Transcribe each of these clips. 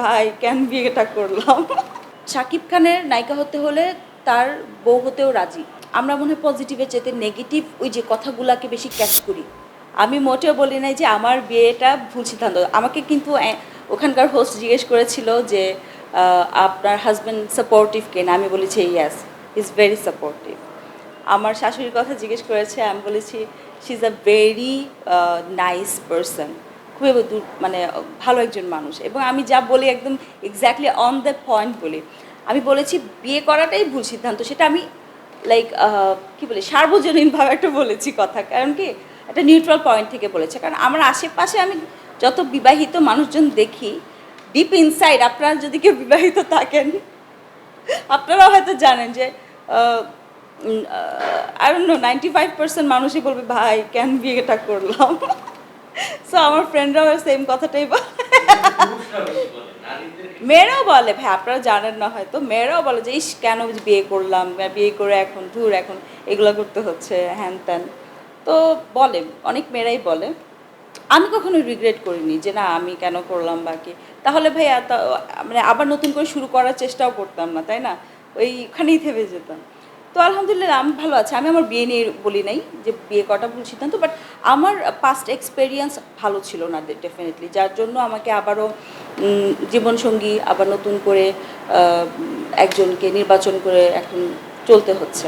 ভাই, কেন বিয়েটা করলাম? শাকিব খানের নায়িকা হতে হলে তার বউ হতেও রাজি। আমরা মনে হয় পজিটিভের চেতে নেগেটিভ ওই যে কথাগুলাকে বেশি ক্যাচ করি। আমি মোটেও বলি নাই যে আমার বিয়েটা ভুল সিদ্ধান্ত। আমাকে কিন্তু ওখানকার হোস্ট জিজ্ঞেস করেছিল যে আপনার হাজব্যান্ড সাপোর্টিভ কেন? আমি বলেছি ইয়াস ইজ ভেরি সাপোর্টিভ আমার শাশুড়ির কথা জিজ্ঞেস করেছে, আমি বলেছি she is a very nice person খুবই মানে ভালো একজন মানুষ। এবং আমি যা বলি একদম এক্স্যাক্টলি অন দ্য পয়েন্ট বলি। আমি বলেছি, বিয়ে করাটাই ভুল সিদ্ধান্ত। সেটা আমি লাইক কি বলি, সার্বজনীনভাবে একটা বলেছি কথা। কারণ কি? একটা নিউট্রাল পয়েন্ট থেকে বলেছে। কারণ আমার আশেপাশে আমি যত বিবাহিত মানুষজন দেখি ডিপ ইনসাইড আপনারা যদি কেউ বিবাহিত থাকেন, আপনারাও হয়তো জানেন যে আর নাইনটি ফাইভ পার্সেন্ট মানুষই বলবে, ভাই, কেন বিয়েটা করলাম? সো আমার ফ্রেন্ডরাও সেম কথাটাই বলে। মেয়েরাও বলে, ভাই, আপনারা জানেন না হয়তো। মেয়েরাও বলে যে, ইস, কেন বিয়ে করলাম? বিয়ে করে এখন, ধুর, এখন এগুলো করতে হচ্ছে, হ্যান ত্যান। তো বলে, অনেক মেয়েরাই বলে। আমি কখনো রিগ্রেট করিনি যে, না, আমি কেন করলাম বাকি তাহলে ভাই মানে আবার নতুন করে শুরু করার চেষ্টাও করতাম না, তাই না? ওইখানেই থেমে যেতাম। তো আলহামদুলিল্লাহ, আমি ভালো আছি। আমি আমার বিয়ে নিয়ে বলি নাই যে বিয়ে কটা ভুল সিদ্ধান্ত বাট আমার পাস্ট এক্সপেরিয়েন্স ভালো ছিল না ডেফিনেটলি যার জন্য আমাকে আবারও জীবনসঙ্গী, আবার নতুন করে একজনকে নির্বাচন করে এখন চলতে হচ্ছে।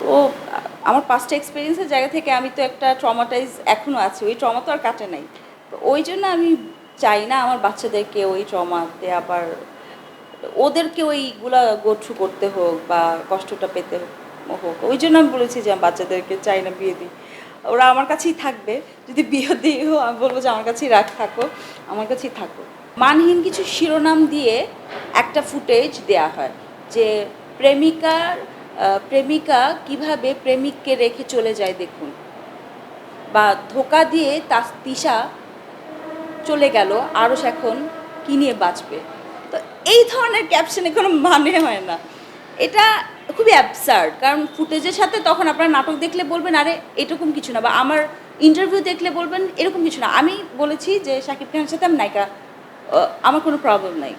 তো আমার পাস্ট এক্সপিরিয়েন্সের জায়গা থেকে আমি তো একটা ট্রমাটাইজ এখনও আছি। ওই ট্রমা তো আর কাটে নাই। তো ওই জন্য আমি চাই না আমার বাচ্চাদেরকে ওই ট্রমাতে আবার ওদেরকে ওইগুলা গোঠু করতে হোক বা কষ্টটা পেতে হোক, ওই জন্য আমি বলেছি যে বাচ্চাদেরকে চাই না বিয়ে দিই। ওরা আমার কাছেই থাকবে, যদি বিয়ে দিয়েও আমি বলব যে আমার কাছেই রাখ, থাকো, আমার কাছেই থাকো। মানহীন কিছু শিরোনাম দিয়ে একটা ফুটেজ দেয়া হয় যে প্রেমিকার প্রেমিকা কীভাবে প্রেমিককে রেখে চলে যায় দেখুন। বা ধোকা দিয়ে তার তিশা চলে গেল আরস এখন কি নিয়ে বাঁচবে? এই ধরনের ক্যাপশনে কোনো মানে হয় না। এটা খুবই অ্যাবসার্ড কারণ ফুটেজের সাথে তখন আপনারা নাটক দেখলে বলবেন, আরে, এরকম কিছু না। বা আমার ইন্টারভিউ দেখলে বলবেন, এরকম কিছু না। আমি বলেছি যে, শাকিব খানের সাথে আমি নায়িকা আমার কোনো প্রবলেম নাই।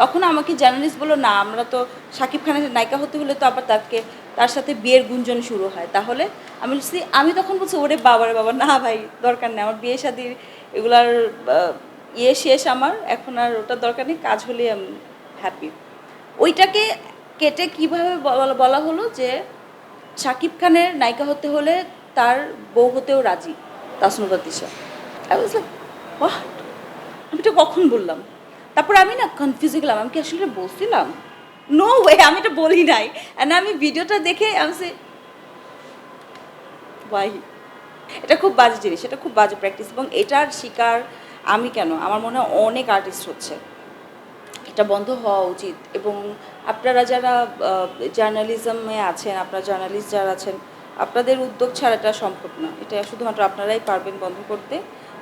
তখন আমাকে জার্নালিস্ট বলল, না, আমরা তো শাকিব খানের নায়িকা হতে হলে তো আবার তাকে, তার সাথে বিয়ের গুঞ্জন শুরু হয়। তাহলে আমি বলছি, আমি তখন বলছি, ওরে বাবারে বাবা, না ভাই, দরকার নেই। আমার বিয়ে শাদির এগুলার ইয়ে শেষ আমার, এখন আর ওটার দরকার নেই, কাজ হলেই আমি হ্যাপি ওইটাকে কেটে কীভাবে বলা হলো যে শাকিব খানের নায়িকা হতে হলে তার বউ হতেও রাজি Tasnuba Tisha I was like what আমি এটা কখন বললাম? তারপর আমি না কনফিউজ হয়ে গেলাম, আমি কি আসলে বলছিলাম? নো ওয়ে আমি এটা বলি নাই। অ্যান্ড আমি ভিডিওটা দেখে, আমি সে ওয়াই এটা খুব বাজে জিনিস, এটা খুব বাজে প্র্যাকটিস এবং এটার শিকার আমি কেন? আমার মনে হয় অনেক আর্টিস্ট হচ্ছে। এটা বন্ধ হওয়া উচিত। এবং আপনারা যারা জার্নালিজমে আছেন, আপনারা জার্নালিস্ট যারা আছেন, আপনাদের উদ্যোগ ছাড়া এটা সম্ভব না। এটা শুধুমাত্র আপনারাই পারবেন বন্ধ করতে।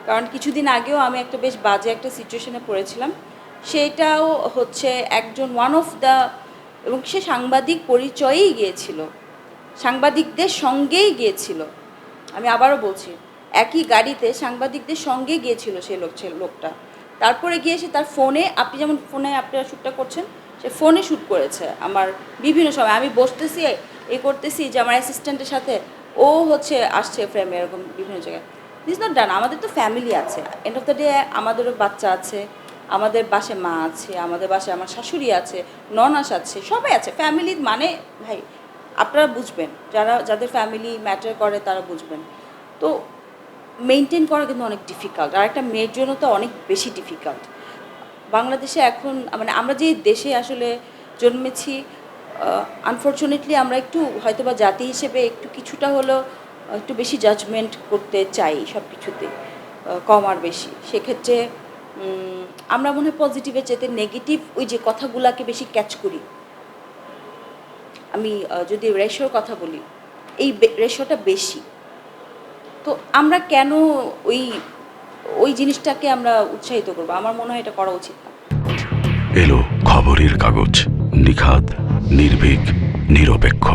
কারণ কিছুদিন আগেও আমি একটা বেশ বাজে একটা সিচুয়েশনে পড়েছিলাম। সেইটাও হচ্ছে একজন ওয়ান অফ দ্য এবং সে সাংবাদিক পরিচয়েই গিয়েছিল। সাংবাদিকদের সঙ্গেই গিয়েছিল। আমি আবারও বলছি, একই গাড়িতে সাংবাদিকদের সঙ্গে গিয়েছিল সেই লোক লোকটা। তারপরে গিয়ে সে তার ফোনে, আপনি যেমন ফোনে আপনারা শ্যুটটা করছেন, সে ফোনে শ্যুট করেছে আমার বিভিন্ন সময়। আমি বসতেছি, এ করতেছি যে আমার অ্যাসিস্ট্যান্টের সাথে, ও হচ্ছে আসছে ফ্রেমে এরকম বিভিন্ন জায়গায়। দিস নট ডান আমাদের তো ফ্যামিলি আছে। এন্ড অফ দ্য ডে আমাদেরও বাচ্চা আছে, আমাদের বাসে মা আছে, আমাদের বাসায় আমার শাশুড়ি আছে, ননাস আছে, সবাই আছে। ফ্যামিলি মানে ভাই, আপনারা বুঝবেন। যারা, যাদের ফ্যামিলি ম্যাটার করে, তারা বুঝবেন। তো মেনটেন করা কিন্তু অনেক ডিফিকাল্ট আর একটা মেয়ের জন্য তো অনেক বেশি ডিফিকাল্ট বাংলাদেশে এখন মানে আমরা যে দেশে আসলে জন্মেছি আনফর্চুনেটলি আমরা একটু হয়তোবা জাতি হিসেবে একটু কিছুটা হলেও একটু বেশি জাজমেন্ট করতে চাই সব কিছুতে কম আর বেশি। সেক্ষেত্রে আমরা মনে হয় পজিটিভের চেতে নেগেটিভ ওই যে কথাগুলাকে বেশি ক্যাচ করি। আমি যদি রেশোর কথা বলি, এই রেশোটা বেশি। তো আমরা কেন ওই ওই জিনিসটাকে আমরা উৎসাহিত করব? আমার মনে হয় এটা করা উচিত না। এলো খবরের কাগজ, নিখাদ, নির্ভীক, নিরপেক্ষ।